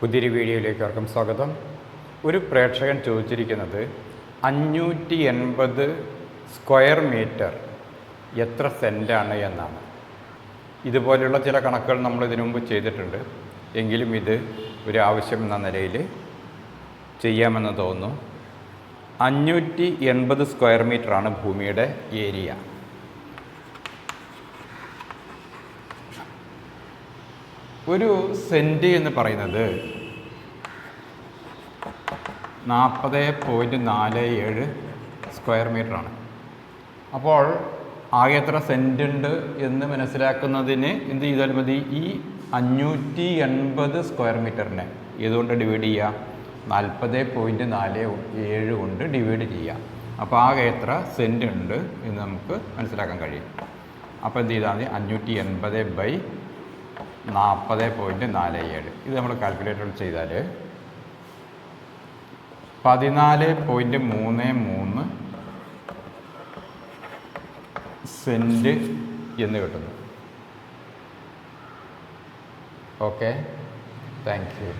പുതിയൊരു വീഡിയോയിലേക്ക് അവർക്കും സ്വാഗതം. ഒരു പ്രേക്ഷകൻ ചോദിച്ചിരിക്കുന്നത് അഞ്ഞൂറ്റി എൺപത് സ്ക്വയർ മീറ്റർ എത്ര സെന്റാണ് എന്നാണ്. ഇതുപോലെയുള്ള ചില കണക്കുകൾ നമ്മൾ ഇതിനു മുമ്പ് ചെയ്തിട്ടുണ്ട്. എങ്കിലും ഇത് ഒരു ആവശ്യം എന്ന നിലയിൽ ചെയ്യാമെന്ന് തോന്നുന്നു. അഞ്ഞൂറ്റി എൺപത് സ്ക്വയർ മീറ്ററാണ് ഭൂമിയുടെ ഏരിയ. ഒരു സെന്റ് എന്ന് പറയുന്നത് നാൽപ്പത് പോയിന്റ് നാല് ഏഴ് സ്ക്വയർ മീറ്ററാണ്. അപ്പോൾ ആകെ എത്ര സെന്റ് ഉണ്ട് എന്ന് മനസ്സിലാക്കുന്നതിന് എന്ത് ചെയ്താൽ മതി ഈ അഞ്ഞൂറ്റി എൺപത് സ്ക്വയർ മീറ്ററിനെ ഇതുകൊണ്ട് ഡിവൈഡ് ചെയ്യുക? നാൽപ്പത് പോയിന്റ് നാല് ഏഴ് കൊണ്ട് ഡിവൈഡ് ചെയ്യുക. അപ്പോൾ ആകെ എത്ര സെന്റ് ഉണ്ട് എന്ന് നമുക്ക് മനസ്സിലാക്കാൻ കഴിയും. അപ്പോൾ എന്ത് ചെയ്താൽ മതി അഞ്ഞൂറ്റി എൺപത് ബൈ നാൽപ്പത് പോയിന്റ് നാല് ഏഴ്. ഇത് നമ്മൾ കാൽക്കുലേറ്റർ ചെയ്താൽ പതിനാല് പോയിന്റ് മൂന്ന് മൂന്ന് സെന്റ് എന്ന് കിട്ടുന്നു. Okay thank you